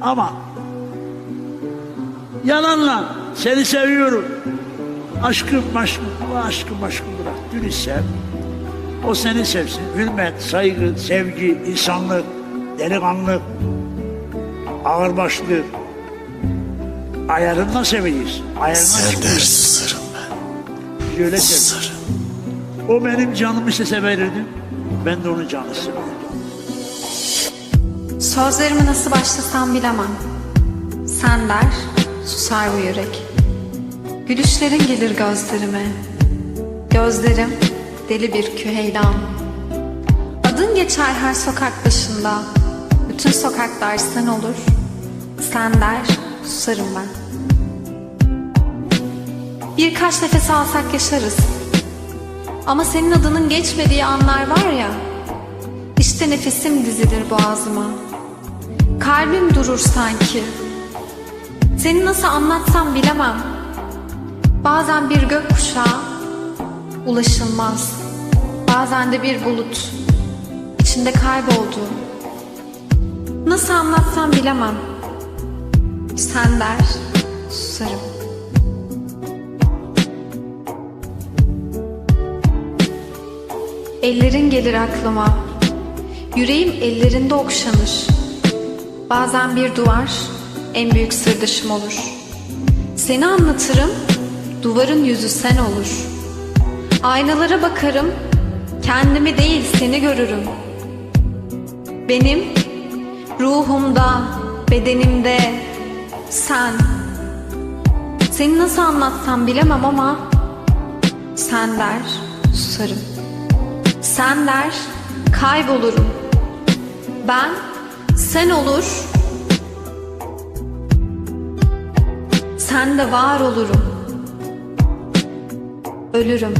Ama yalanla seni seviyorum. Aşkım aşkım, aşkım aşkım bırak. Dürüst sev. O seni sevsin. Hürmet, saygı, sevgi, insanlık, delikanlı, ağırbaşlı. Ayarınla seveceğiz. Der çıkıyoruz. susarım ben. Biz öyle seviyoruz. Susarım. O benim canımı istese verirdim. Ben de onun canını severdim. Sözlerimi nasıl başlasam bilemem. Sen der, susar bu yürek. Gülüşlerin gelir gözlerime. Gözlerim deli bir küheylan. Adın geçer her sokak başında. Bütün sokaklar sen olur. Sen der, susarım ben. Birkaç nefes alsak yaşarız. Ama senin adının geçmediği anlar var ya. İşte nefesim dizilir boğazıma. Kalbim durur sanki. Seni nasıl anlatsam bilemem. Bazen bir gökkuşağı ulaşılmaz. Bazen de bir bulut içinde kayboldu. Nasıl anlatsam bilemem. Sen der, susarım. Ellerin gelir aklıma. Yüreğim ellerinde okşanır. Bazen bir duvar en büyük sırdaşım olur. Seni anlatırım, duvarın yüzü sen olur. Aynalara bakarım, kendimi değil seni görürüm. Benim ruhumda, bedenimde sen. Seni nasıl anlatsam bilemem ama sen der, susarım. Sen der, kaybolurum. Ben, sen olur. Sen de var olurum. Ölürüm.